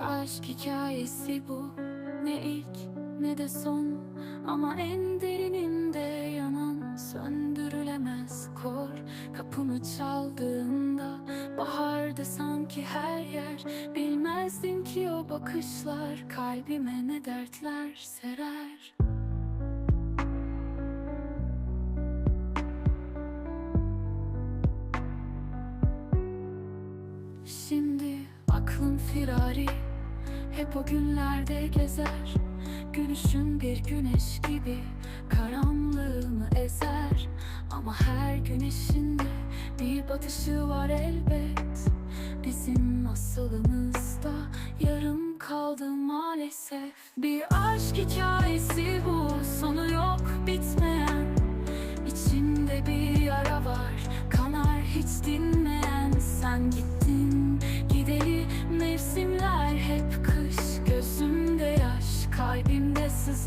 aşk hikayesi bu. Ne ilk ne de son. Ama en derininde yanan Söndürülemez kor. Kapımı çaldığında Baharda sanki her yer. Bilmezdim ki o bakışlar Kalbime ne dertler serer. Şimdi aklım firari Hep o günlerde gezer. Gülüşün bir güneş gibi Karanlığımı ezer. Ama her güneşinde Bir batışı var elbet. Bizim masalımızda Yarım kaldı maalesef. Bir aşk hikayesi bu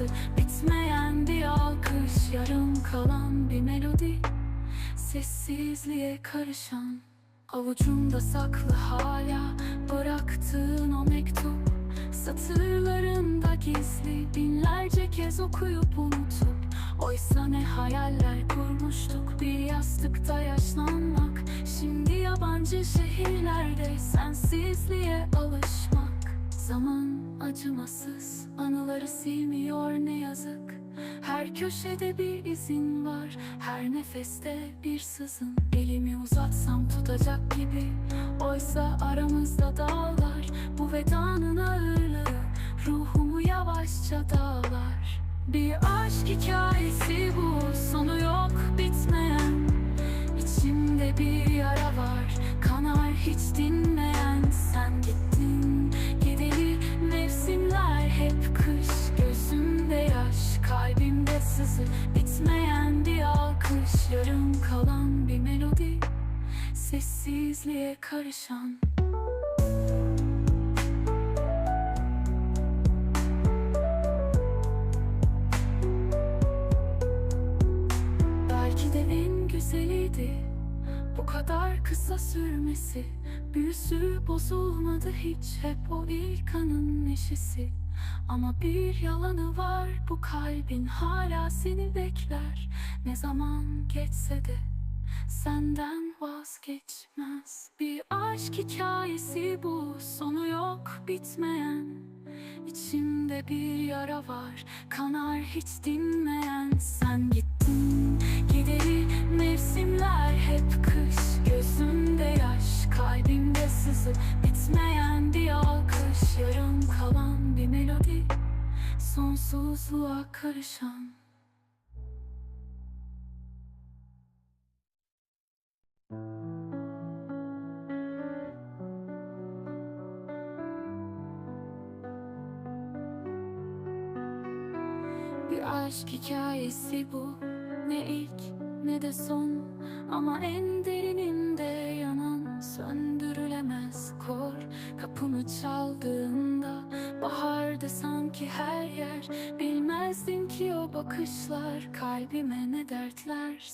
Sızı Bitmeyen bir alkış Yarım kalan bir melodi. Sessizliğe karışan Avucumda saklı hala Bıraktığın o mektup. Satırlarında gizli Binlerce kez okuyup unutup. Oysa ne hayaller kurmuştuk Bir yastıkta yaşlanmak. Şimdi yabancı şehirlerde Sensizliğe alışmak. Zaman acımasız Anıları silmiyor ne yazık. Her köşede bir izin var Her nefeste bir sızın. Elimi uzatsam tutacak gibi Oysa aramızda dağlar. Bu vedanın ağırlığı Ruhumu yavaşça dağlar. Bir aşk hikayesi bu Sızı Bitmeyen bir alkış Yarım kalan bir melodi. Sessizliğe karışan. Belki de en güzeliydi Bu kadar kısa sürmesi. Büyüsü bozulmadı hiç Hep o ilk anın neşesi. Ama bir yalanı var Bu kalbin hala seni bekler. Ne zaman geçse de Senden vazgeçmez. Bir aşk hikayesi bu Sonu yok bitmeyen. İçimde bir yara var Kanar hiç dinmeyen. Sen gittin gideri Mevsimler hep kış. Gözümde yaş Kalbimde sızı Sonsuzluğa karışan. Bir aşk hikayesi bu. Ne ilk ne de son. Ama en derininde yanan Söndürülemez kor. Kapımı çaldığında Baharda sanki her Bilmezdim ki o bakışlar Kalbime ne dertler